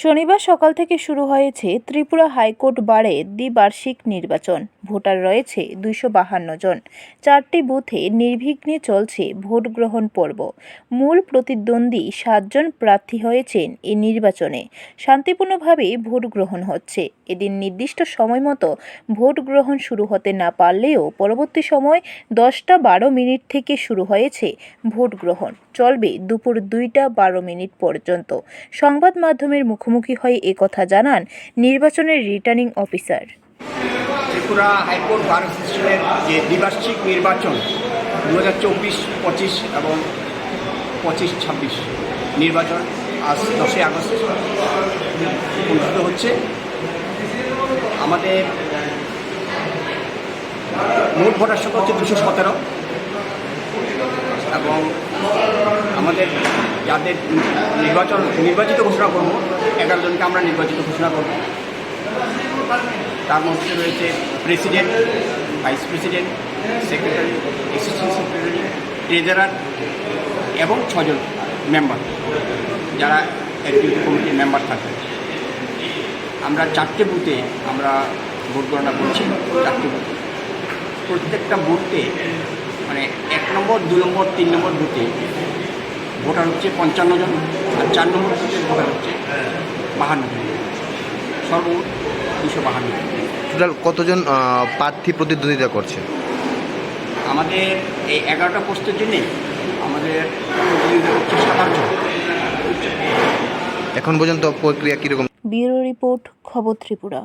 শনিবার সকাল থেকে শুরু হয়েছে ত্রিপুরা হাইকোর্ট বারে দ্বিবার্ষিক নির্বাচন। ভোটার রয়েছে দুইশো বাহান্ন জন। চারটি বুথে নির্বিঘ্নে চলছে ভোট গ্রহণ পর্ব। মূল প্রতিদ্বন্দ্বী সাতজন প্রার্থী হয়েছেন এই নির্বাচনে। শান্তিপূর্ণভাবে ভোট গ্রহণ হচ্ছে। এদিন নির্দিষ্ট সময় মতো ভোট গ্রহণ শুরু হতে না পারলেও পরবর্তী সময় দশটা বারো মিনিট থেকে শুরু হয়েছে ভোট গ্রহণ। চলবে দুপুর দুইটা বারো মিনিট পর্যন্ত। সংবাদ মাধ্যমের মুখোমুখি হয়ে একথা জানান নির্বাচনের returning officer. Tripura high court bar অ্যাসোসিয়েশনের যে দ্বিবার্ষিক নির্বাচন দু হাজার চব্বিশ, পঁচিশ এবং পঁচিশ, ছাব্বিশ নির্বাচন আজ দশই আগস্ট অনুষ্ঠিত হচ্ছে। আমাদের মোট ভোটার সংখ্যা হচ্ছে দুশো সতেরো এবং আমাদের যাদের নির্বাচন নির্বাচিত ঘোষণা করব, এগারো জনকে আমরা নির্বাচিত ঘোষণা করব। তার মধ্যে রয়েছে president, vice president, secretary assistant secretary treasurer এবং ছজন মেম্বার যারা এক্সিকিউটিভ কমিটির মেম্বার থাকবে আমরা চারটে বুথে আমরা ভোট গণনা করছি, চারটে বুথে প্রত্যেকটা বুথে মানে এক নম্বর, দু নম্বর, তিন নম্বর বুথে ভোটার হচ্ছে পঞ্চান্ন জন, আর চার নম্বর বুথে ভোটার হচ্ছে বাহান্ন জন। সর্বমোট দুশো বাহান্ন টোটাল কতজন প্রার্থী প্রতিদ্বন্দ্বিতা করছে? আমাদের এই এগারোটা পোস্টের জন্যে আমাদের এখন পর্যন্ত প্রক্রিয়া কীরকম? ব্যুরো রিপোর্ট খবর ত্রিপুরা।